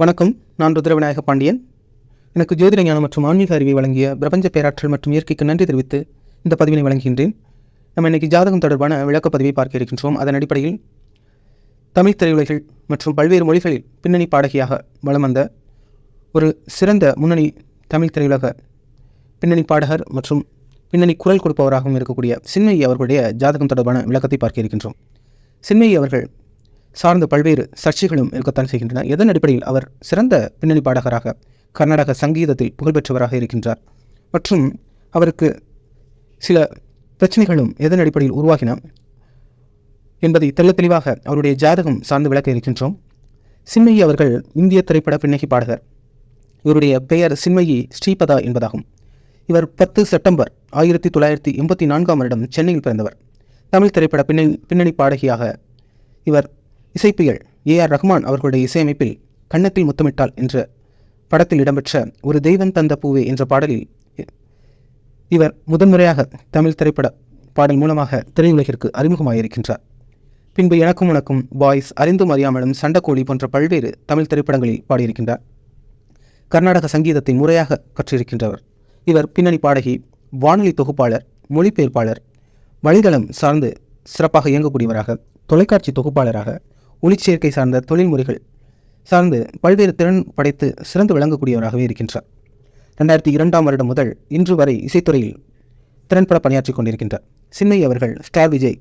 வணக்கம். நான் ருத்ரவிநாயக பாண்டியன். எனக்கு ஜோதிட ஞானம் மற்றும் ஆன்மீக அறிவை வழங்கிய பிரபஞ்ச பேராற்றல் மற்றும் இயற்கைக்கு நன்றி தெரிவித்து இந்த பதிவினை வழங்குகின்றேன். நம்ம இன்னைக்கு ஜாதகம் தொடர்பான விளக்கப்பதிவை பார்க்க இருக்கின்றோம். அதன் அடிப்படையில் தமிழ் திரையுலகில் மற்றும் பல்வேறு மொழிகளில் பின்னணி பாடகியாக வலம் வந்த ஒரு சிறந்த முன்னணி தமிழ் திரையுலக பின்னணி பாடகர் மற்றும் பின்னணி குரல் கொடுப்பவராகவும் இருக்கக்கூடிய சின்மையை அவர்களுடைய ஜாதகம் தொடர்பான விளக்கத்தை பார்க்க இருக்கின்றோம். சின்மையை அவர்கள் சார்ந்த பல்வேறு சர்ச்சைகளும் இருக்கத்தான் செய்கின்றன. எதன் அடிப்படையில் அவர் சிறந்த பின்னணி பாடகராக கர்நாடக சங்கீதத்தில் புகழ்பெற்றவராக இருக்கின்றார். மற்றும் அவருக்கு சில பிரச்சனைகளும் எதன் அடிப்படையில் உருவாகின என்பதை தெள்ள தெளிவாக அவருடைய ஜாதகம் சார்ந்து விளக்க இருக்கின்றோம். சின்மயி அவர்கள் இந்திய திரைப்பட பின்னணி பாடகர். இவருடைய பெயர் சின்மயி ஸ்ரீபதா என்பதாகும். இவர் பத்து செப்டம்பர் ஆயிரத்தி தொள்ளாயிரத்தி எண்பத்தி நான்காம் வருடம் சென்னையில் பிறந்தவர். தமிழ் திரைப்பட பின்னணி பின்னணி பாடகியாக இவர் இசைப்பியல் ஏ ஆர் ரஹ்மான் அவர்களுடைய இசையமைப்பில் கன்னத்தில் முத்தமிட்டால் என்ற படத்தில் இடம்பெற்ற ஒரு தெய்வம் தந்த பூவே என்ற பாடலில் இவர் முதன்முறையாக தமிழ் திரைப்பட பாடல் மூலமாக திரையுலகிற்கு அறிமுகமாயிருக்கின்றார். பின்பு எனக்கும் உனக்கும் பாய்ஸ் அறிந்தும் அறியாமலும் சண்டக்கோழி போன்ற பல்வேறு தமிழ் திரைப்படங்களில் பாடியிருக்கின்றார். கர்நாடக சங்கீதத்தை முறையாக கற்றிருக்கின்றவர். இவர் பின்னணி பாடகி வானொலி தொகுப்பாளர் மொழிபெயர்ப்பாளர் வழிதளம் சார்ந்து சிறப்பாக இயங்கக்கூடியவராக தொலைக்காட்சி தொகுப்பாளராக ஒளிச்சேர்க்கை சார்ந்த தொழில்முறைகள் சார்ந்து பல்வேறு திறன் படைத்து சிறந்து விளங்கக்கூடியவராகவே இருக்கின்றார். ரெண்டாயிரத்தி இரண்டாம் வருடம் முதல் இன்று வரை இசைத்துறையில் திறன்பட பணியாற்றி கொண்டிருக்கின்றார். சின்மை அவர்கள் ஸ்டார் விஜய்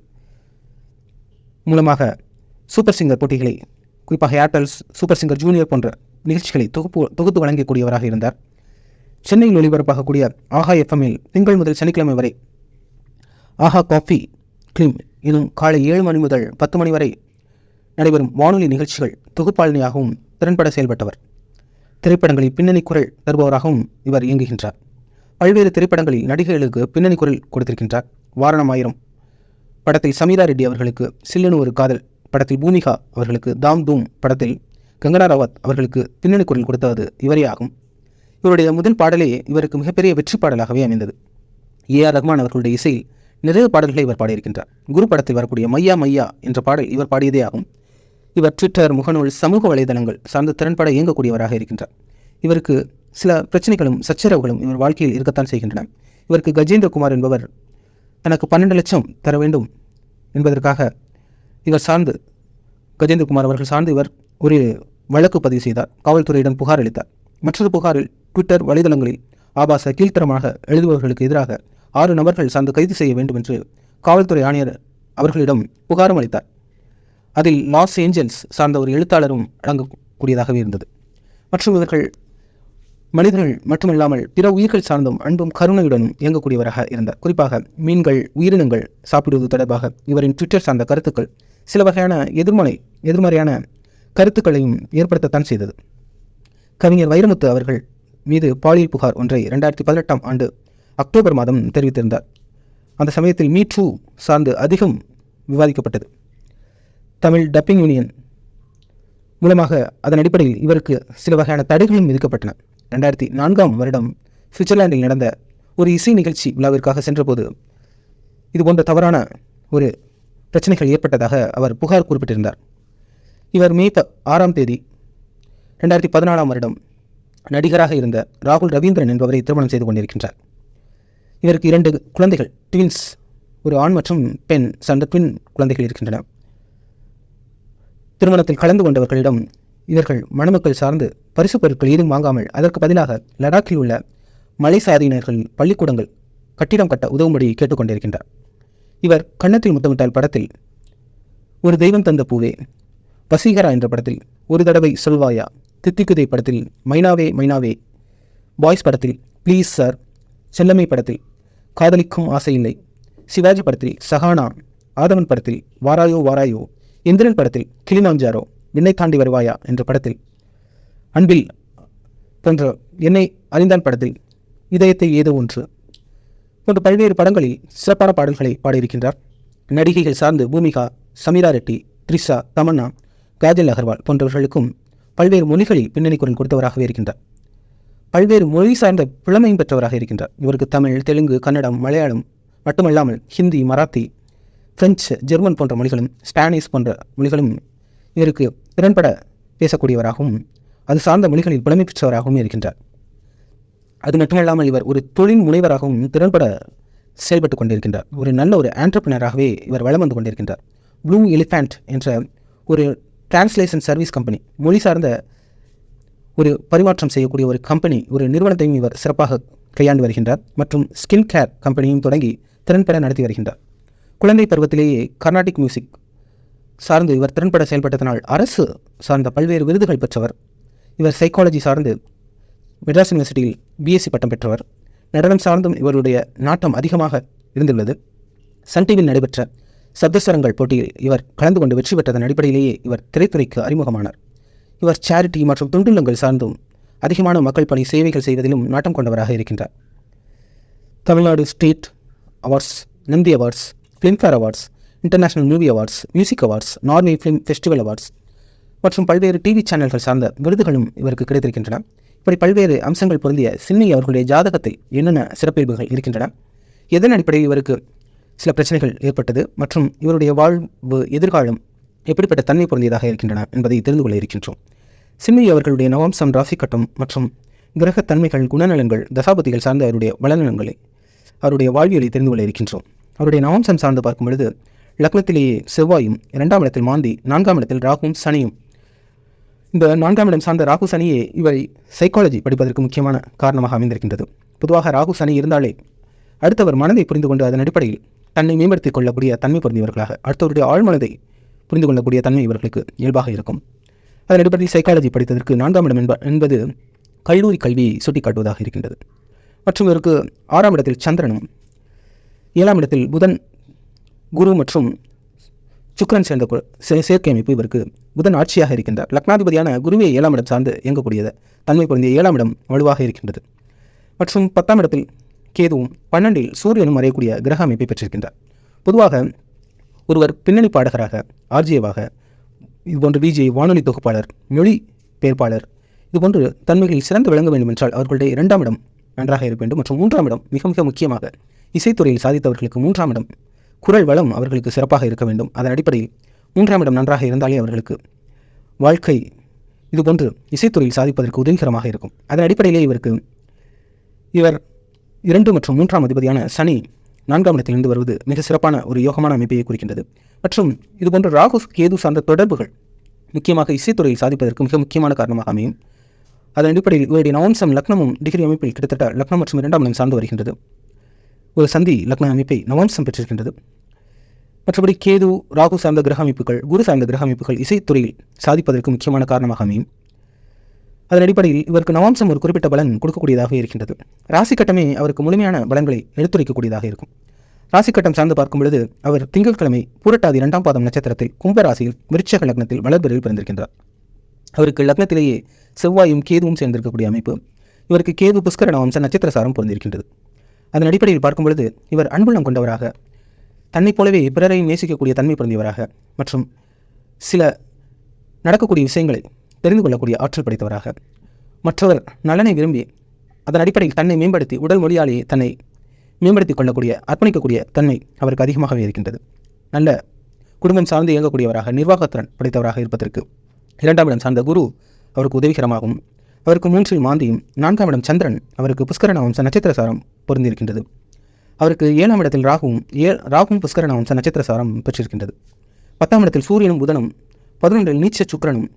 மூலமாக சூப்பர் சிங்கர் போட்டிகளை குறிப்பாக ஏர்டெல்ஸ் சூப்பர் சிங்கர் ஜூனியர் போன்ற நிகழ்ச்சிகளை தொகுப்பு தொகுத்து வழங்கக்கூடியவராக இருந்தார். சென்னையில் ஒளிபரப்பாகக்கூடிய ஆஹா எஃப்எம்மில் திங்கள் முதல் சனிக்கிழமை வரை ஆஹா காஃபி கிளிம் இன்னும் காலை ஏழு மணி முதல் பத்து மணி வரை நடைபெறும் வானொலி நிகழ்ச்சிகள் தொகுப்பாளினியாகவும் திறன்பட செயல்பட்டவர். திரைப்படங்களில் பின்னணி குரல் தருபவராகவும் இவர் இயங்குகின்றார். பல்வேறு திரைப்படங்களில் நடிகைகளுக்கு பின்னணி குரல் கொடுத்திருக்கின்றார். வாரணம் ஆயிரம். படத்தில் சமீரா ரெட்டி அவர்களுக்கு சில்லனு ஒரு காதல். படத்தில் பூமிகா அவர்களுக்கு தாம் தூம். படத்தில் கங்கனா ராவத் அவர்களுக்கு பின்னணி குரல் கொடுத்தது இவரே ஆகும். இவருடைய முதல் பாடலே இவருக்கு மிகப்பெரிய வெற்றி பாடலாகவே அமைந்தது. ஏ ஆர் ரஹ்மான் அவர்களுடைய இசையில் நிறைய பாடல்களை இவர் பாடியிருக்கின்றார். குரு படத்தில் வரக்கூடிய மையா மையா என்ற பாடல் இவர் பாடியதே ஆகும். இவர் ட்விட்டர் முகநூல் சமூக வலைதளங்கள் சார்ந்த திறன்பட இயங்கக்கூடியவராக இருக்கின்றார். இவருக்கு சில பிரச்சனைகளும் சச்சரவுகளும் இவர் வாழ்க்கையில் இருக்கத்தான் செய்கின்றன. இவருக்கு கஜேந்திரகுமார் என்பவர் தனக்கு பன்னெண்டு லட்சம் தர வேண்டும் என்பதற்காக இவர் சார்ந்து கஜேந்திரகுமார் அவர்கள் சார்ந்து இவர் ஒரு வழக்கு பதிவு செய்தார். காவல்துறையிடம் புகார் அளித்தார். மற்றொரு புகாரில் ட்விட்டர் வலைதளங்களில் ஆபாச கீழ்த்தரமாக எழுதுபவர்களுக்கு எதிராக ஆறு நபர்கள் சார்ந்து கைது செய்ய வேண்டும் என்று காவல்துறை ஆணையர் அவர்களிடம் புகாரும் அளித்தார். அதில் லாஸ் ஏஞ்சல்ஸ் சார்ந்த ஒரு எழுத்தாளரும் அடங்கக்கூடியதாகவே இருந்தது. மற்றும் இவர்கள் மனிதர்கள் மட்டுமில்லாமல் பிற உயிர்கள் சார்ந்தும் அன்பும் கருணையுடனும் இயங்கக்கூடியவராக இருந்தார். குறிப்பாக மீன்கள் உயிரினங்கள் சாப்பிடுவது தொடர்பாக இவரின் ட்விட்டர் சார்ந்த கருத்துக்கள் சில வகையான எதிர்மறை எதிர்மறையான கருத்துக்களையும் ஏற்படுத்தத்தான் செய்தது. கவிஞர் வைரமுத்து அவர்கள் மீது பாலியல் புகார் ஒன்றை ரெண்டாயிரத்தி பதினெட்டாம் ஆண்டு அக்டோபர் மாதம் தெரிவித்திருந்தார். அந்த சமயத்தில் மீ டூ சார்ந்து அதிகம் விவாதிக்கப்பட்டது. தமிழ் டப்பிங் யூனியன் மூலமாக அதன் அடிப்படையில் இவருக்கு சில வகையான தடைகளும் விதிக்கப்பட்டன. ரெண்டாயிரத்தி நான்காம் வருடம் சுவிட்சர்லாந்தில் நடந்த ஒரு இசை நிகழ்ச்சி விழாவிற்காக சென்றபோது இது போன்ற தவறான ஒரு பிரச்சனைகள் ஏற்பட்டதாக அவர் புகார் குறிப்பிட்டிருந்தார். இவர் மே ப ஆறாம் தேதி ரெண்டாயிரத்தி பதினாலாம் வருடம் நடிகராக இருந்த ராகுல் ரவீந்திரன் என்பவரை திருமணம் செய்து கொண்டிருக்கின்றார். இவருக்கு இரண்டு குழந்தைகள் ட்வின்ஸ் ஒரு ஆண் மற்றும் பெண் சந்த ட்வின் குழந்தைகள் இருக்கின்றன. திருமணத்தில் கலந்து கொண்டவர்களிடம் இவர்கள் மணமக்கள் சார்ந்து பரிசு பொருட்கள் ஏதும் வாங்காமல் அதற்கு பதிலாக லடாக்கில் உள்ள மலை சாதியினர்கள் பள்ளிக்கூடங்கள் கட்டிடம் கட்ட உதவும்படி கேட்டுக்கொண்டிருக்கின்றார். இவர் கன்னத்தில் முத்தமிட்டால் படத்தில் ஒரு தெய்வம் தந்த பூவே வசீகரா என்ற படத்தில் ஒரு தடவை சொல்வாயா தித்திக்குதை படத்தில் மைனாவே மைனாவே பாய்ஸ் படத்தில் ப்ளீஸ் சார் செல்லமை படத்தில் காதலிக்கும் ஆசையில்லை சிவாஜி படத்தில் சஹானா ஆதவன் படத்தில் வாராயோ வாராயோ இந்திரன் படத்தில் கிளினாஞ்சாரோ விண்ணை தாண்டி வருவாயா என்ற படத்தில். அன்பில் போன்ற என்னை அறிந்தான் படத்தில் இதயத்தை ஏதோ ஒன்று. போன்ற பல்வேறு படங்களில் சிறப்பான பாடல்களை பாடியிருக்கின்றார். நடிகைகள் சார்ந்து பூமிகா சமீரா ரெட்டி த்ரிஷா தமன்னா காஜல் அகர்வால் போன்றவர்களுக்கும் பல்வேறு மொழிகளில் பின்னணி குரல் கொடுத்தவராகவே இருக்கின்றார். பல்வேறு மொழி சார்ந்த புலமையும் பெற்றவராக இருக்கின்றார். இவருக்கு தமிழ் தெலுங்கு கன்னடம் மலையாளம் மட்டுமல்லாமல் ஹிந்தி மராத்தி பிரெஞ்சு ஜெர்மன் போன்ற மொழிகளும் ஸ்பானிஷ் போன்ற மொழிகளும் இவருக்கு திறன்பட பேசக்கூடியவராகவும் அது சார்ந்த மொழிகளில் புலமை பெற்றவராகவும் இருக்கின்றார். அது மட்டுமல்லாமல் இவர் ஒரு தொழில் முனைவராகவும் திறன்பட செயல்பட்டு கொண்டிருக்கின்றார். ஒரு நல்ல ஒரு ஆண்டர்பிரினராகவே இவர் வளம் வந்து கொண்டிருக்கின்றார். ப்ளூ எலிஃபேண்ட் என்ற ஒரு டிரான்ஸ்லேஷன் சர்வீஸ் கம்பெனி மொழி சார்ந்த ஒரு பரிமாற்றம் செய்யக்கூடிய ஒரு கம்பெனி ஒரு நிறுவனத்தையும் இவர் சிறப்பாக கையாண்டு வருகின்றார். மற்றும் ஸ்கின் கேர் கம்பெனியும் தொடங்கி திறன்பட நடத்தி வருகின்றார். குழந்தை பருவத்திலேயே கர்நாடிக் மியூசிக் சார்ந்து இவர் திறன்பட செயல்பட்டதனால் அரசு சார்ந்த பல்வேறு விருதுகள் பெற்றவர். இவர் சைக்காலஜி சார்ந்து மெட்ராஸ் யூனிவர்சிட்டியில் பிஎஸ்சி பட்டம் பெற்றவர். நடனம் சார்ந்தும் இவருடைய நாட்டம் அதிகமாக இருந்துள்ளது. சன் டிவியில் நடைபெற்ற சப்தஸ்வரங்கள் போட்டியில் இவர் கலந்து கொண்டு வெற்றி பெற்றதன் அடிப்படையிலேயே இவர் திரைத்துறைக்கு அறிமுகமானார். இவர் சேரிட்டி மற்றும் துண்டுள்ளங்கள் சார்ந்தும் அதிகமான மக்கள் பணி சேவைகள் செய்வதிலும் நாட்டம் கொண்டவராக இருக்கின்றார். Tamil Nadu state awards Nandi awards Filmfare awards international movie awards music awards Norway film festival awards மற்றும் பல்வேறு டிவி சேனல்கள் சார்ந்த விருதுகளும் இவருக்கு கிடைத்திருக்கின்றன. இப்படி பல்வேறு அம்சங்கள் பொருந்திய சின்னி அவர்களுடைய ஜாதகத்தில் என்னென்ன சிறப்பியல்புகள் இருக்கின்றன? எதன் அடிப்படையில் இவருக்கு சில பிரச்சனைகள் ஏற்பட்டது? மற்றும் இவருடைய வாழ்வு எதிர்காலம் எப்படிப்பட்ட தன்மை பொருந்தியதாக இருக்கின்றன என்பதை தெரிந்து கொள்ள இருக்கின்றோம். சின்னி அவர்களுடைய நவம்சம் ராசி கட்டம் மற்றும் கிரகத்தன்மைகள் குணநலங்கள் தசாபதிகள் சார்ந்த அவருடைய வளநலங்களை அவருடைய வாழ்வியலை தெரிந்து கொள்ள இருக்கின்றோம். அவருடைய நவம்சம் சார்ந்து பார்க்கும் பொழுது லக்னத்திலேயே செவ்வாயும் இரண்டாம் இடத்தில் மாந்தி நான்காம் இடத்தில் ராகுவும் சனியும். இந்த நான்காம் இடம் சார்ந்த ராகு சனியே இவரை சைக்காலஜி படிப்பதற்கு முக்கியமான காரணமாக அமைந்திருக்கின்றது. பொதுவாக ராகு சனி இருந்தாலே அடுத்தவர் மனதை புரிந்து கொண்டு அதன் அடிப்படையில் தன்னை மேம்படுத்திக் கொள்ளக்கூடிய தன்மை பொருந்தியவர்களாக அடுத்தவருடைய ஆழ்மனதை புரிந்து கொள்ளக்கூடிய தன்மை இவர்களுக்கு இயல்பாக இருக்கும். அதன் அடிப்படையில் சைக்காலஜி படித்ததற்கு நான்காம் இடம் என்ப என்பது கல்லூரி கல்வியை சுட்டிக்காட்டுவதாக இருக்கின்றது. மற்றும் இவருக்கு ஆறாம் இடத்தில் சந்திரனும் ஏழாம் இடத்தில் புதன் குரு மற்றும் சுக்கிரன் சேர்ந்த சே- சேர்க்கை அமைப்பு இவருக்கு புதன் ஆட்சியாக இருக்கின்றார். லக்னாதிபதியான குருவே ஏழாம் இடம் சார்ந்து இயங்கக்கூடியது. தன்மை பொருந்திய ஏழாம் இடம் வலுவாக இருக்கின்றது. மற்றும் பத்தாம் இடத்தில் கேதுவும் பன்னெண்டில் சூரியனும் மறையக்கூடிய கிரக அமைப்பை பெற்றிருக்கின்றார். பொதுவாக ஒருவர் பின்னணி பாடகராக ஆர்ஜியவாக இதுபோன்று விஜே வானொலி தொகுப்பாளர் மொழி பெயர்ப்பாளர் இதுபோன்று தன்மைகளில் சிறந்து விளங்க வேண்டும் என்றால் அவர்களுடைய இரண்டாம் இடம் நன்றாக இருக்க வேண்டும் மற்றும் மூன்றாம் இடம் மிக மிக முக்கியமாக இசைத்துறையில் சாதித்தவர்களுக்கு மூன்றாம் இடம். குரல் வளம் அவர்களுக்கு சிறப்பாக இருக்க வேண்டும். அதன் அடிப்படையில் மூன்றாம் இடம் நன்றாக இருந்தாலே அவர்களுக்கு வாழ்க்கை இதுபோன்று இசைத்துறையில் சாதிப்பதற்கு உதவிகரமாக இருக்கும். அதன் அடிப்படையிலே இவருக்கு இவர் இரண்டு மற்றும் மூன்றாம் அதிபதியான சனி நான்காம் இடத்திலிருந்து வருவது மிக சிறப்பான ஒரு யோகமான அமைப்பையை குறிக்கின்றது. மற்றும் இதுபோன்ற ராகு கேது சார்ந்த தொடர்புகள் முக்கியமாக இசைத்துறையில் சாதிப்பதற்கு மிக முக்கியமான காரணமாக அமையும். அதன் அடிப்படையில் இவருடைய நவம்சம் லக்னமும் டிகிரி அமைப்பில் கிட்டத்தட்ட லக்னம் மற்றும் இரண்டாம் இடம் சார்ந்து வருகின்றது. ஒரு சந்தி லக்ன அமைப்பை நவம்சம் பெற்றிருக்கின்றது மற்றபடி கேது ராகு சார்ந்த கிரக அமைப்புகள் குரு சார்ந்த கிரக அமைப்புகள் இசைத்துறையில் சாதிப்பதற்கு முக்கியமான காரணமாக அமையும். அதன் அடிப்படையில் இவருக்கு நவாம்சம் ஒரு குறிப்பிட்ட பலன் கொடுக்கக்கூடியதாக இருக்கின்றது. ராசி கட்டமே அவருக்கு முழுமையான பலன்களை எடுத்துரைக்கக்கூடியதாக இருக்கும். ராசி கட்டம் சார்ந்து பார்க்கும் பொழுது அவர் திங்கட்கிழமை பூரட்டாதி இரண்டாம் பாதம் நட்சத்திரத்தில் கும்ப ராசியில் விருட்சக லக்னத்தில் வளர்பிறையில் பிறந்திருக்கின்றார். அவருக்கு லக்னத்திலேயே செவ்வாயும் கேதுவும் சேர்ந்திருக்கக்கூடிய அமைப்பு. இவருக்கு கேது புஷ்கர நவம்ச நட்சத்திர சாரம் பொருந்திருக்கின்றது அதன் அடிப்படையில் பார்க்கும் பொழுது இவர் அன்புள்ளம் கொண்டவராக தன்னைப் போலவே பிறரையும் நேசிக்கக்கூடிய தன்மை பிறந்தவராக மற்றும் சில நடக்கக்கூடிய விஷயங்களை தெரிந்து கொள்ளக்கூடிய ஆற்றல் படைத்தவராக. மற்றவர் நலனை விரும்பி அதன் அடிப்படையில் தன்னை மேம்படுத்தி உடல் மொழியாலேயே தன்னை மேம்படுத்திக் கொள்ளக்கூடிய அர்ப்பணிக்கக்கூடிய தன்மை அவருக்கு அதிகமாகவே இருக்கின்றது. நல்ல குடும்பம் சார்ந்து இயங்கக்கூடியவராக நிர்வாகத்திறன் படைத்தவராக இருப்பதற்கு இரண்டாம் இடம் சார்ந்த குரு அவருக்கு உதவிகரமாகும் அவருக்கு மூன்றில் மாந்தியும் நான்காம் இடம் சந்திரன் அவருக்கு புஷ்கரனாகவும் வம்ச நட்சத்திர சாரம் பொருந்திருக்கின்றது அவருக்கு ஏழாம் இடத்தில் ராகுவும் ஏ ராகுவும் புஷ்கரண வம்ச நட்சத்திர சாரம் பெற்றிருக்கின்றது. பத்தாம் இடத்தில் சூரியனும் புதனும் பதினொன்றில் நீச்ச சுக்கிரனும்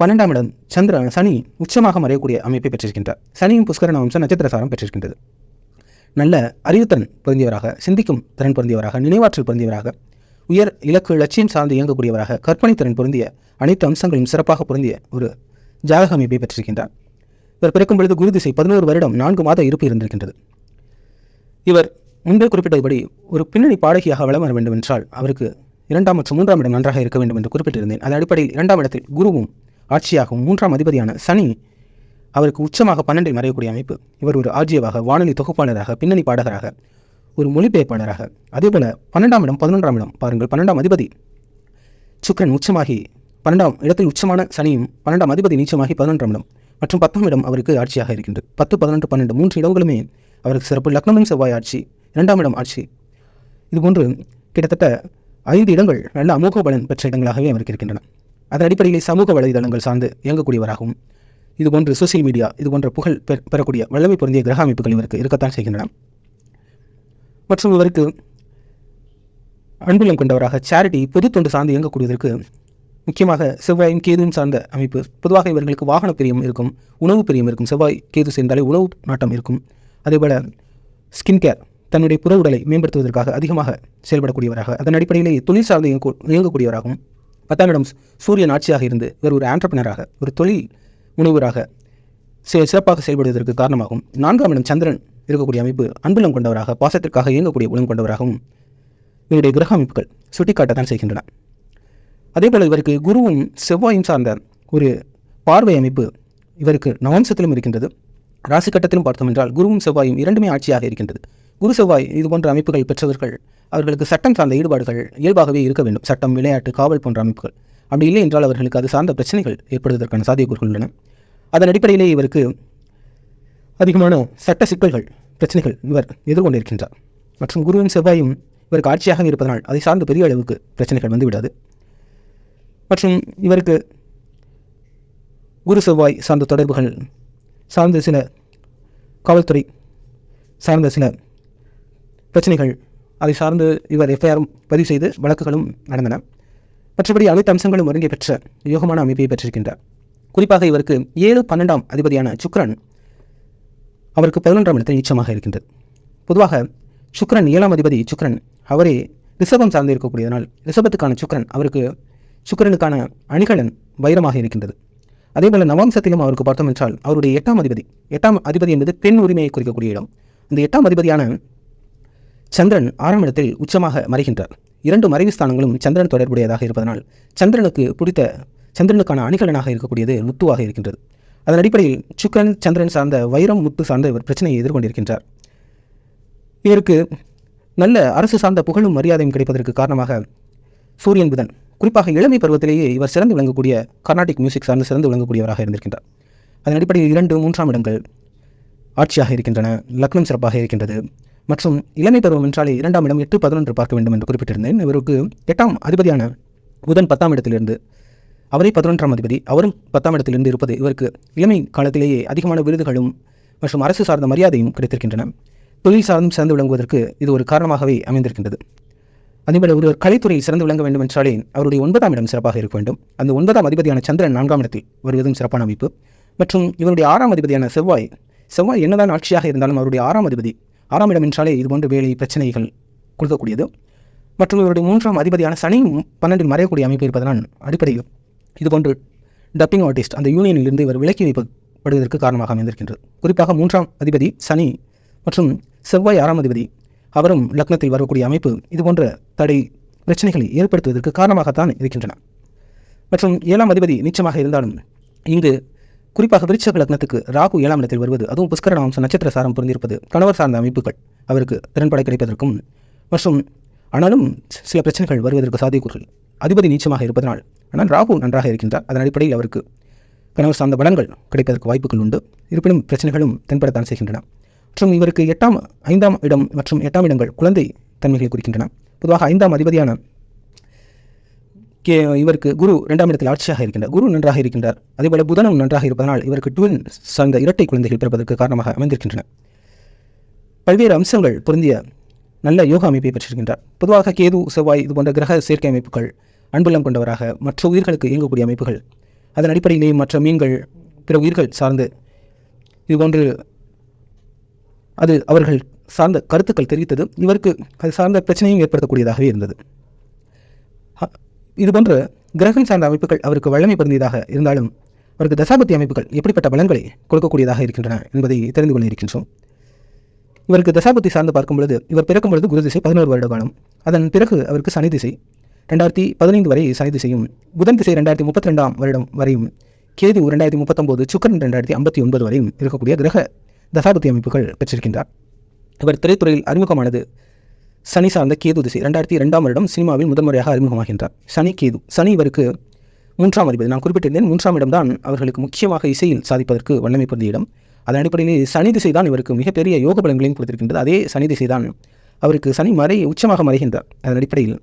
பன்னெண்டாம் இடம் சந்திரன் சனி உச்சமாக மறையக்கூடிய அமைப்பை பெற்றிருக்கின்றார். சனியும் புஷ்கரண வம்ச நட்சத்திர சாரம் பெற்றிருக்கின்றது. நல்ல அறிவுத்திறன் பொருந்தியவராக சிந்திக்கும் திறன் பொருந்தியவராக நினைவாற்றல் பொருந்தியவராக உயர் இலக்கு லட்சியம் சார்ந்து இயங்கக்கூடியவராக கற்பனை திறன் பொருந்திய அனைத்து அம்சங்களும் சிறப்பாக பொருந்திய ஒரு ஜாதக அமைப்பை பெற்றிருக்கின்றார். இவர் பிறக்கும் பொழுது குரு திசை பதினோரு வருடம் நான்கு மாத இருப்பு இருந்திருக்கின்றது. இவர் முன்பே குறிப்பிட்டபடி ஒரு பின்னணி பாடகியாக வளம் வர வேண்டும் என்றால் அவருக்கு இரண்டாம் மற்றும் மூன்றாம் இடம் நன்றாக இருக்க வேண்டும் என்று குறிப்பிட்டிருந்தேன். அதன் அடிப்படையில் இரண்டாம் இடத்தில் குருவும் ஆட்சியாகவும் மூன்றாம் அதிபதியான சனி அவருக்கு உச்சமாக பன்னெண்டில் மறையக்கூடிய அமைப்பு. இவர் ஒரு ஆர்ஜியவாக வானொலி தொகுப்பாளராக பின்னணி பாடகராக ஒரு மொழிபெயர்ப்பாளராக. அதேபோல பன்னெண்டாம் இடம் பதினொன்றாம் இடம் பாருங்கள். பன்னெண்டாம் அதிபதி சுக்கிரன் உச்சமாகி பன்னெண்டாம் இடத்தில் உச்சமான சனியும் பன்னெண்டாம் அதிபதி நீச்சமாகி பதினொன்றாம் இடம். மற்றும் பத்தாம் இடம் அவருக்கு ஆட்சியாக இருக்கின்றது. பத்து பதினொன்று பன்னெண்டு மூன்று இடங்களுமே அவருக்கு சிறப்பு. லக்னமும் செவ்வாய் ஆட்சி இரண்டாம் இடம் ஆட்சி. இதுபோன்று கிட்டத்தட்ட ஐந்து இடங்கள் நல்ல அமோக பலன் பெற்ற இடங்களாகவே அவருக்கு இருக்கின்றன அதன் அடிப்படையில் சமூக வலைதளங்கள் சார்ந்து இயங்கக்கூடியவராகவும் இதுபோன்று சோசியல் மீடியா இது போன்ற புகழ் பெற பெறக்கூடிய வல்லமை பொருந்திய கிரக அமைப்புகள் இவருக்கு இருக்கத்தான் செய்கின்றன. மற்றும் இவருக்கு அன்புலம் கொண்டவராக சேரிட்டி பொது தொண்டு சார்ந்து இயங்கக்கூடியதற்கு முக்கியமாக செவ்வாயும் கேதுவும் சார்ந்த அமைப்பு. பொதுவாக இவர்களுக்கு வாகன பிரியம் இருக்கும் உணவு பிரியம் இருக்கும். செவ்வாய் கேது சேர்ந்தாலே உணவு நாட்டம் இருக்கும். அதேபோல் ஸ்கின் கேர் தன்னுடைய புற உடலை மேம்படுத்துவதற்காக அதிகமாக செயல்படக்கூடியவராக அதன் அடிப்படையிலே தொழில் சார்ந்து இயங்கக்கூடியவராகவும் பத்தாம் இடம் சூரியன் ஆட்சியாக இருந்து இவர் ஒரு ஆண்டர்பனராக ஒரு தொழில் முனைவராக சிறப்பாக செயல்படுவதற்கு காரணமாகும் நான்காம் இடம் சந்திரன் இருக்கக்கூடிய அமைப்பு அன்புலம் கொண்டவராக பாசத்திற்காக இயங்கக்கூடிய குணம் கொண்டவராகவும் இவருடைய கிரக அமைப்புகள் சுட்டிக்காட்டத்தான் செய்கின்றன. அதேபோல் இவருக்கு குருவும் செவ்வாயும் சார்ந்த ஒரு பார்வை அமைப்பு இவருக்கு நவம்சத்திலும் இருக்கின்றது. ராசி கட்டத்திலும் பார்த்தோம் என்றால் குருவும் செவ்வாயும் இரண்டுமே ஆட்சியாக இருக்கின்றது. குரு செவ்வாய் இது போன்ற அமைப்புகள் பெற்றவர்கள் அவர்களுக்கு சட்டம் சார்ந்த ஈடுபாடுகள் இயல்பாகவே இருக்க வேண்டும். சட்டம் விளையாட்டு காவல் போன்ற அமைப்புகள். அப்படி இல்லை என்றால் அவர்களுக்கு அது சார்ந்த பிரச்சனைகள் ஏற்படுவதற்கான சாத்தியக்கூறுகள் உள்ளன. அதன் அடிப்படையிலே இவருக்கு அதிகமான சட்ட சிக்கல்கள் பிரச்சனைகள் இவர் எதிர்கொண்டிருக்கின்றார். மற்றும் குருவும் செவ்வாயும் இவருக்கு ஆட்சியாக இருப்பதனால் அதை சார்ந்த பெரிய அளவுக்கு பிரச்சனைகள் வந்துவிடாது மற்றும் இவருக்கு குரு செவ்வாய் சார்ந்த தொடர்புகள் சார்ந்த சில காவல்துறை சார்ந்த சில பிரச்சனைகள் அதை சார்ந்து இவர் எஃப்ஐஆரும் பதிவு செய்து வழக்குகளும் நடந்தன. மற்றபடி அனைத்து அம்சங்களும் ஒருங்கே பெற்ற யோகமான அமைப்பை பெற்றிருக்கின்றார். குறிப்பாக இவருக்கு ஏழு பன்னெண்டாம் அதிபதியான சுக்ரன் அவருக்கு பதினொன்றாம் இடத்தில் நீச்சமாக இருக்கின்றது. பொதுவாக சுக்ரன் ஏழாம் அதிபதி சுக்ரன் அவரே ரிஷபம் சார்ந்து இருக்கக்கூடியதனால் ரிஷபத்துக்கான சுக்ரன் அவருக்கு சுக்ரனுக்கான அணிகலன் வைரமாக இருக்கின்றது. அதே போல நவாம்சத்திலும் அவருக்கு பார்த்தோம் என்றால் அவருடைய எட்டாம் அதிபதி. எட்டாம் அதிபதி என்பது பெண் உரிமையை குறிக்கக்கூடிய இடம். இந்த எட்டாம் அதிபதியான சந்திரன் ஆறாம் இடத்தில் உச்சமாக மறைகின்றார். இரண்டு மறைவு ஸ்தானங்களும் சந்திரன் தொடர்புடையதாக இருப்பதனால் சந்திரனுக்கு பிடித்த சந்திரனுக்கான அணிகலனாக இருக்கக்கூடியது முத்துவாக இருக்கின்றது. அதன் அடிப்படையில் சுக்கரன் சந்திரன் சார்ந்த வைரம் முத்து சார்ந்த இவர் பிரச்சனையை எதிர்கொண்டிருக்கின்றார். இவருக்கு நல்ல அரசு சார்ந்த புகழும் மரியாதையும் கிடைப்பதற்கு காரணமாக சூரியன் புதன் குறிப்பாக இளமை பருவத்திலேயே இவர் சிறந்து விளங்கக்கூடிய கர்நாடிக் மியூசிக் சார்ந்து சிறந்து விளங்கக்கூடியவராக இருந்திருக்கின்றார். அதன் அடிப்படையில் இரண்டு மூன்றாம் இடங்கள் ஆட்சியாக இருக்கின்றன லக்னம் சிறப்பாக இருக்கின்றது. மற்றும் இளமை பருவம் என்றாலே இரண்டாம் இடம் எட்டு பதினொன்று பார்க்க வேண்டும் என்று குறிப்பிட்டிருந்தேன். இவருக்கு எட்டாம் அதிபதியான புதன் பத்தாம் இடத்திலிருந்து அவரே பதினொன்றாம் அதிபதி அவரும் பத்தாம் இடத்திலிருந்து இருப்பது இவருக்கு இளமை காலத்திலேயே அதிகமான விருதுகளும் மற்றும் அரசு சார்ந்த மரியாதையும் கிடைத்திருக்கின்றன. தொழில் சார்ந்தும் சிறந்து விளங்குவதற்கு இது ஒரு காரணமாகவே அமைந்திருக்கின்றது. அதேபோல் ஒருவர் கலைத்துறை சிறந்து விளங்க வேண்டும் என்றாலே அவருடைய ஒன்பதாம் இடம் சிறப்பாக இருக்க வேண்டும். அந்த ஒன்பதாம் அதிபதியான சந்திரன் நான்காம் இடத்தில் வருவதும் சிறப்பான அமைப்பு. மற்றும் இவருடைய ஆறாம் அதிபதியான செவ்வாய் செவ்வாய் என்னதான் ஆட்சியாக இருந்தாலும் அவருடைய ஆறாம் அதிபதி ஆறாம் இடம் என்றாலே இது போன்ற வேலை பிரச்சனைகள் கொடுக்கக்கூடியது மற்றும் இவருடைய மூன்றாம் அதிபதியான சனி பன்னெண்டில் மறையக்கூடிய அமைப்பு இருப்பதனால் அடிப்படையில் இதுபோன்று டப்பிங் ஆர்டிஸ்ட் அந்த யூனியனிலிருந்து இவர் விலக்கி வைக்கப்படுவதற்கு காரணமாக அமைந்திருக்கின்றது. குறிப்பாக மூன்றாம் அதிபதி சனி மற்றும் செவ்வாய் ஆறாம் அதிபதி அவரும் லக்னத்தில் வரக்கூடிய அமைப்பு இதுபோன்ற தடை பிரச்சனைகளை ஏற்படுத்துவதற்கு காரணமாகத்தான் இருக்கின்றன. மற்றும் ஏழாம் அதிபதி நீச்சமாக இருந்தாலும் இங்கு குறிப்பாக விருச்சக லக்னத்துக்கு ராகு ஏழாம் இடத்தில் வருவது அதுவும் புஷ்கர நாமச நட்சத்திர சாரம் பொருந்திருப்பது கணவர் சார்ந்த அமைப்புகள் அவருக்கு திறன்பட கிடைப்பதற்கும் மற்றும் ஆனாலும் சில பிரச்சனைகள் வருவதற்கு சாத்தியக்கூறுகள். அதிபதி நீச்சமாக இருப்பதனால் ஆனால் ராகு நன்றாக இருக்கின்றார். அதன் அடிப்படையில் அவருக்கு கணவர் சார்ந்த பலன்கள் கிடைப்பதற்கு வாய்ப்புகள் உண்டு. இருப்பினும் பிரச்சனைகளும் தென்படத்தான் செய்கின்றன. மற்றும் இவருக்கு எட்டாம் ஐந்தாம் இடம் மற்றும் எட்டாம் இடங்கள் குழந்தை தன்மைகளை குறிக்கின்றன. பொதுவாக ஐந்தாம் அதிபதியான கே இவருக்கு குரு ரெண்டாம் இடத்தில் ஆட்சியாக இருக்கின்றார். குரு நன்றாக இருக்கின்றார். அதேபோல புதனும் நன்றாக இருப்பதனால் இவருக்கு டுவின் சார்ந்த இரட்டை குழந்தைகள் பிறப்பதற்கு காரணமாக அமைந்திருக்கின்றன. பல்வேறு அம்சங்கள் பொருந்திய நல்ல யோகா அமைப்பை பெற்றிருக்கின்றார். பொதுவாக கேது செவ்வாய் இது போன்ற கிரக சேர்க்கை அமைப்புகள் அன்புள்ளம் கொண்டவராக மற்ற உயிர்களுக்கு இயங்கக்கூடிய அமைப்புகள். அதன் அடிப்படையிலேயே மற்ற மீன்கள் பிற உயிர்கள் சார்ந்து இதுபோன்று அது அவர்கள் சார்ந்த கருத்துக்கள் தெரிவித்தது இவருக்கு அது சார்ந்த பிரச்சனையும் ஏற்படுத்தக்கூடியதாகவே இருந்தது. இதுபோன்ற இது போன்ற கிரகம் சார்ந்த அமைப்புகள் அவருக்கு வல்லமை பொருந்தியதாக இருந்தாலும் அவருக்கு தசாபத்தி அமைப்புகள் எப்படிப்பட்ட பலன்களை கொடுக்கக்கூடியதாக இருக்கின்றன என்பதை தெரிந்து கொள்ள இருக்கின்றோம். இவருக்கு தசாபத்தி சார்ந்து பார்க்கும் பொழுது இவர் பிறக்கும் பொழுது குரு திசை பதினோரு வருட காலம். அதன் பிறகு அவருக்கு சனி திசை. ரெண்டாயிரத்தி பதினைந்து வரை சனி திசையும் புதன் திசை ரெண்டாயிரத்தி முப்பத்தி ரெண்டாம் வருடம் வரையும் கேது ரெண்டாயிரத்தி முப்பத்தொம்போது சுக்கரன் ரெண்டாயிரத்தி ஐம்பத்தி ஒன்பது வரையும் இருக்கக்கூடிய கிரக தசாபதி அமைப்புகள் பெற்றிருக்கின்றார். இவர் திரைத்துறையில் அறிமுகமானது சனி சார்ந்த கேது திசை. ரெண்டாயிரத்தி ரெண்டாம் வருடம் சினிமாவில் முதன்முறையாக அறிமுகமாகின்றார். சனி கேது. சனி இவருக்கு மூன்றாம் அதிபதி. நான் குறிப்பிட்டிருந்தேன் மூன்றாம் இடம்தான் அவர்களுக்கு முக்கியமாக இசையில் சாதிப்பதற்கு வல்லமை பொருந்திய இடம். அதன் அடிப்படையில் சனி திசை தான் இவருக்கு மிகப்பெரிய யோக பலன்களையும் கொடுத்திருக்கின்றது. அதே சனி திசை தான் அவருக்கு சனி மறை உச்சமாக மறைகின்றார். அதன் அடிப்படையில்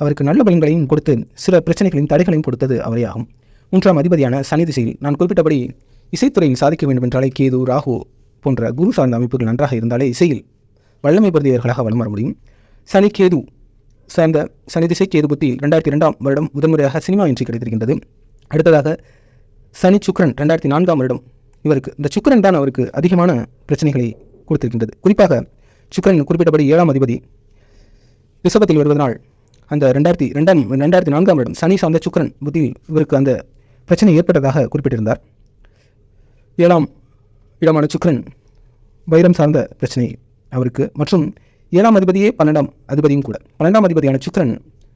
அவருக்கு நல்ல பலன்களையும் கொடுத்து சில பிரச்சனைகளையும் தடைகளையும் கொடுத்தது அவரே ஆகும் மூன்றாம் அதிபதியான சனி திசையில் நான் குறிப்பிட்டபடி இசைத்துறையில் சாதிக்க வேண்டும் என்றாலே கேது ராகு போன்ற குரு சார்ந்த அமைப்புகள் நன்றாக இருந்தாலே இசையில் வல்லமை பொருந்தியவர்களாக வலம் வர முடியும். சனி கேது சார்ந்த சனி திசை கேது புத்தி ரெண்டாயிரத்தி ரெண்டாம் வருடம் முதன்முறையாக சினிமா என்று கிடைத்திருக்கின்றது. அடுத்ததாக சனி சுக்ரன் ரெண்டாயிரத்தி நான்காம் வருடம் இவருக்கு இந்த சுக்கரன் தான் அவருக்கு அதிகமான பிரச்சனைகளை கொடுத்திருக்கின்றது. குறிப்பாக சுக்கிரன் குறிப்பிட்டபடி ஏழாம் அதிபதி ரிஷபத்தில் வருவதனால் அந்த ரெண்டாயிரத்தி ரெண்டாம் ரெண்டாயிரத்தி நான்காம் வருடம் சனி சார்ந்த சுக்கரன் புத்தி இவருக்கு அந்த பிரச்சனை ஏற்பட்டதாக குறிப்பிட்டிருந்தார். ஏழாம் இடமான சுக்ரன் வைரம் சார்ந்த பிரச்சனை அவருக்கு. மற்றும் ஏழாம் அதிபதியே பன்னெண்டாம் அதிபதியும் கூட. பன்னெண்டாம் அதிபதியான சுக்ரன்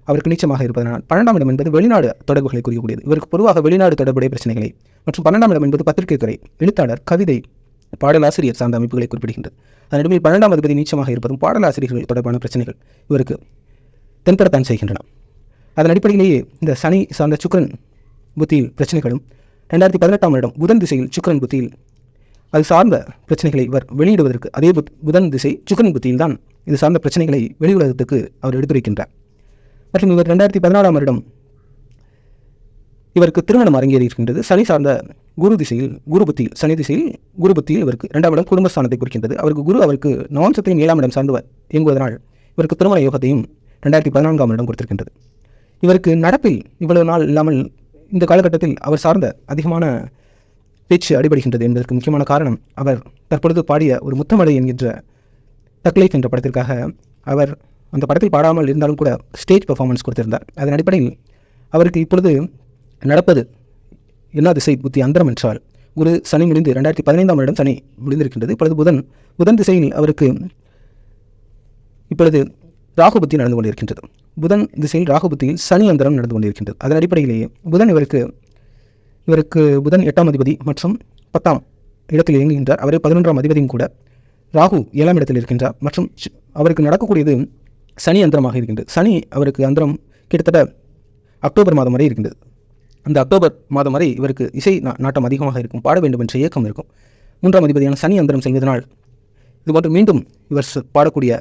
அவருக்கு நீச்சமாக இருப்பதனால் பன்னெண்டாம் இடம் என்பது வெளிநாடு தொடர்புகளை குறிக்கக்கூடியது. இவருக்கு பொதுவாக வெளிநாடு தொடர்புடைய பிரச்சனைகளை மற்றும் பன்னெண்டாம் இடம் என்பது பத்திரிகை துறை எழுத்தாளர் கவிதை பாடலாசிரியர் சார்ந்த அமைப்புகளை குறிப்பிடுகின்றது. அதனிடமே பன்னெண்டாம் அதிபதி நீச்சமாக இருப்பதும் பாடலாசிரியர்கள் தொடர்பான பிரச்சனைகள் இவருக்கு தென்படத்தான் செய்கின்றன. அதன் அடிப்படையிலேயே இந்த சனி சார்ந்த சுக்ரன் புத்தியில் பிரச்சனைகளும் ரெண்டாயிரத்தி பதினெட்டாம் வருடம் புதன் திசையில் சுக்ரன் புத்தியில் அது சார்ந்த பிரச்சனைகளை இவர் வெளியிடுவதற்கு அதே புதன் திசை சுக்கரன் புத்தியில் தான் இது சார்ந்த பிரச்சனைகளை வெளியிடுவதற்கு அவர் எடுத்துரைக்கின்றார். மற்றும் இவர் ரெண்டாயிரத்தி பதினாறாம் வருடம் இவருக்கு திருமணம் அரங்கேறி இருக்கின்றது. சனி சார்ந்த குரு திசையில் குரு புத்தியில் சனி திசையில் குரு புத்தியில் இவருக்கு இரண்டாம் இடம் குடும்பஸ்தானத்தை குறிக்கின்றது. அவருக்கு குரு அவருக்கு நவம்சத்தையும் ஏழாம் இடம் சார்ந்து இயங்குவதனால் இவருக்கு திருமண யோகத்தையும் ரெண்டாயிரத்தி பதினான்காம் இடம் கொடுத்திருக்கின்றது. இவருக்கு நடப்பில் இவ்வளவு நாள் இல்லாமல் இந்த காலகட்டத்தில் அவர் சார்ந்த அதிகமான பேச்சு அடிபடுகின்றது என்பதற்கு முக்கியமான காரணம் அவர் தற்பொழுது பாடிய ஒரு முத்தமடை என்கின்ற தக்லைஃப் என்ற படத்திற்காக அவர் அந்த படத்தில் பாடாமல் இருந்தாலும் கூட ஸ்டேஜ் பெர்ஃபார்மன்ஸ் கொடுத்திருந்தார். அதன் அடிப்படையில் அவருக்கு இப்பொழுது நடப்பது என்ன திசை புத்தி அந்தரம் என்றால் குரு சனி முடிந்து ரெண்டாயிரத்தி பதினைந்தாம் வருடம் சனி முடிந்திருக்கின்றது. இப்பொழுது புதன் புதன் திசையில் அவருக்கு இப்பொழுது ராகு புத்தி நடந்து கொண்டிருக்கின்றது. புதன் திசையில் ராகு புத்தியில் சனி அந்தரம் நடந்து கொண்டிருக்கின்றது. அதன் அடிப்படையிலேயே புதன் இவருக்கு இவருக்கு புதன் எட்டாம் அதிபதி மற்றும் பத்தாம் இடத்தில் இயங்குகின்றார். அவரே பதினொன்றாம் அதிபதியும் கூட. ராகு ஏழாம் இடத்தில் இருக்கின்றார் மற்றும் அவருக்கு நடக்கக்கூடியது சனி அந்தரமாக இருக்கின்றது. சனி அவருக்கு அந்தரம் கிட்டத்தட்ட அக்டோபர் மாதம் வரை இருக்கின்றது. அந்த அக்டோபர் மாதம் வரை இவருக்கு இசை நாட்டம் அதிகமாக இருக்கும். பாட வேண்டும் என்ற இயக்கம் இருக்கும். மூன்றாம் அதிபதியான சனி அந்தரம் செய்வதனால் இதுபோன்று மீண்டும் இவர் பாடக்கூடிய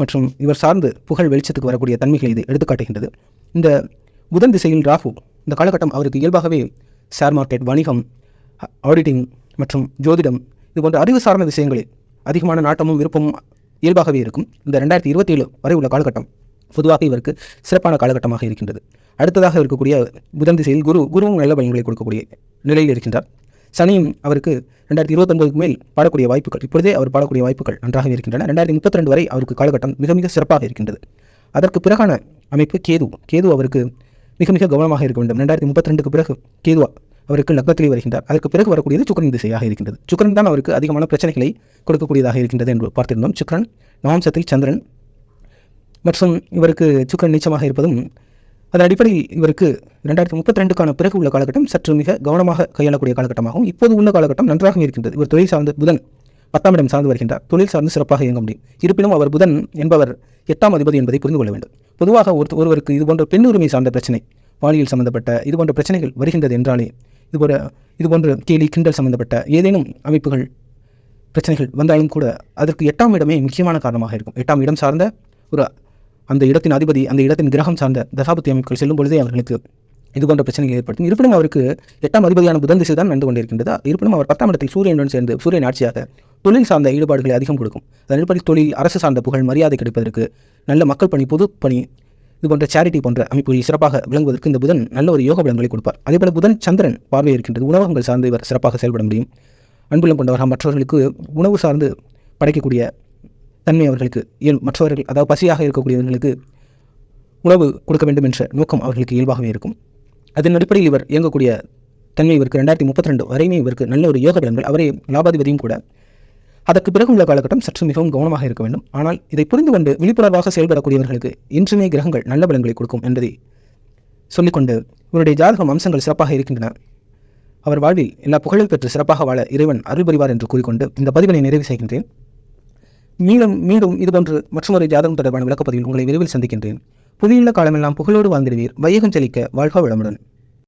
மற்றும் இவர் சார்ந்து புகழ் வெளிச்சத்துக்கு வரக்கூடிய தன்மைகளை இது எடுத்துக்காட்டுகின்றது. இந்த புதன் திசையில் ராகு இந்த காலகட்டம் அவருக்கு இயல்பாகவே ஷேர் மார்க்கெட் வணிகம் ஆடிட்டிங் மற்றும் ஜோதிடம் இது போன்ற அறிவு சார்ந்த விஷயங்களில் அதிகமான நாட்டமும் விருப்பமும் இயல்பாகவே இருக்கும். இந்த ரெண்டாயிரத்தி இருபத்தி ஏழு வரை உள்ள காலகட்டம் பொதுவாக இவருக்கு சிறப்பான காலகட்டமாக இருக்கின்றது. அடுத்ததாக இருக்கக்கூடிய புதன் திசையில் குரு குருவும் நல்ல பயன்களை கொடுக்கக்கூடிய நிலையில் இருக்கின்றார். சனியும் அவருக்கு ரெண்டாயிரத்தி இருபத்தொன்பதுக்கு மேல் பாடக்கூடிய வாய்ப்புகள் இப்பொழுதே அவர் பாடக்கூடிய வாய்ப்புகள் நன்றாக இருக்கின்றன. ரெண்டாயிரத்தி முப்பத்தி ரெண்டு வரை அவருக்கு காலகட்டம் மிக மிக சிறப்பாக இருக்கின்றது. அதற்கு பிறகான அமைப்பு கேது. கேது அவருக்கு மிக மிக கவனமாக இருக்க வேண்டும். ரெண்டாயிரத்தி முப்பத்தி ரெண்டுக்கு பிறகு கேதுவா அவருக்கு லக்னத்திலே வருகின்றார். அதற்கு பிறகு வரக்கூடியது சுக்கரன் திசையாக இருக்கின்றது. சுக்கரன் தான் அவருக்கு அதிகமான பிரச்சனைகளை கொடுக்கக்கூடியதாக இருக்கின்றது என்று பார்த்திருந்தோம். சுக்கரன் நவம்சத்தில் சந்திரன் மற்றும் இவருக்கு சுக்கரன் நீச்சமாக இருப்பதும் அதன் அடிப்படையில் இவருக்கு ரெண்டாயிரத்தி முப்பத்தி ரெண்டுக்கான பிறகு உள்ள காலகட்டம் சற்று மிக கவனமாக கையாளக்கூடிய காலகட்டமாகும். இப்போது உள்ள காலகட்டம் நன்றாக இருக்கின்றது. இவர் தொழில் சார்ந்து புதன் பத்தாம் இடம் சார்ந்து வருகின்றார். தொழில் சார்ந்து சிறப்பாக இயங்க முடியும். இருப்பினும் அவர் புதன் என்பவர் எட்டாம் அதிபதி என்பதை புரிந்து கொள்ள வேண்டும். பொதுவாக ஒரு ஒருவருக்கு இது போன்ற பெண் உரிமை சார்ந்த பிரச்சனை பாலியல் சம்பந்தப்பட்ட இது போன்ற பிரச்சனைகள் வருகின்றது என்றாலே இது போன்ற இது போன்ற கேலி கிண்டல் சம்பந்தப்பட்ட ஏதேனும் அமைப்புகள் பிரச்சனைகள் வந்தாலும் கூட அதற்கு எட்டாம் இடமே முக்கியமான காரணமாக இருக்கும். எட்டாம் இடம் சார்ந்த ஒரு அந்த இடத்தின் அதிபதி அந்த இடத்தின் கிரகம் சார்ந்த தசாபத்தி அமைப்புகள் செல்லும் பொழுதே அவர்களுக்கு இது போன்ற பிரச்சனைகள் ஏற்படுத்தும். இருப்பினும் அவருக்கு எட்டாம் அதிபதியான புதன் திசை தான் நடந்து கொண்டிருக்கின்றது? இருப்பினும் அவர் பத்தாம் இடத்தில் சூரியனுடன் சேர்ந்து சூரியன் ஆட்சியாக தொழில் சார்ந்த ஈடுபாடுகளை அதிகம் கொடுக்கும். அதன் அடிப்படையில் தொழில் அரசு சார்ந்த புகழ் மரியாதை கிடைப்பதற்கு நல்ல மக்கள் பணி பொது பணி இது போன்ற சேரிட்டி போன்ற அமைப்பு சிறப்பாக விளங்குவதற்கு இந்த புதன் நல்ல ஒரு யோக பலன்களை கொடுப்பார். அதேபோல் புதன் சந்திரன் பார்வை இருக்கின்றது உணவகங்கள் சார்ந்து இவர் சிறப்பாக செயல்பட முடியும். அன்புள்ளம் கொண்டவராக மற்றவர்களுக்கு உணவு சார்ந்து படைக்கக்கூடிய தன்மை அவர்களுக்கு இயல் மற்றவர்கள் அதாவது பசியாக இருக்கக்கூடியவர்களுக்கு உணவு கொடுக்க வேண்டும் என்ற நோக்கம் அவர்களுக்கு இயல்பாகவே இருக்கும். அதன் அடிப்படையில் இவர் இயங்கக்கூடிய தன்மை இவருக்கு ரெண்டாயிரத்தி முப்பத்தி ரெண்டு வரையுமே இவருக்கு நல்ல ஒரு யோக பலன்கள் அவரே லாபாதிபதியும் கூட. அதற்கு பிறகு உள்ள காலகட்டம் சற்று மிகவும் கவனமாக இருக்க வேண்டும். ஆனால் இதை புரிந்து கொண்டு விழிப்புணர்வாக செயல்படக்கூடியவர்களுக்கு இன்றுமே கிரகங்கள் நல்ல பலன்களை கொடுக்கும் என்பதை சொல்லிக்கொண்டு இவருடைய ஜாதகம் அம்சங்கள் சிறப்பாக இருக்கின்றன. அவர் வாழ்வில் எல்லா புகழும் பெற்று சிறப்பாக வாழ இறைவன் அருள் புரிவார் என்று கூறிக்கொண்டு இந்த பதிவினை நிறைவு செய்கின்றேன். மீண்டும் மீண்டும் இதுபோன்று மற்றொரு ஜாதகம் தொடர்பான விளக்கப்பதிவில் உங்களை விரைவில் சந்திக்கின்றேன். புதியுள்ள காலமெல்லாம் புகழோடு வாழ்ந்திடுவீர். வையகம் செழிக்க வாழ்க வளமுடன்.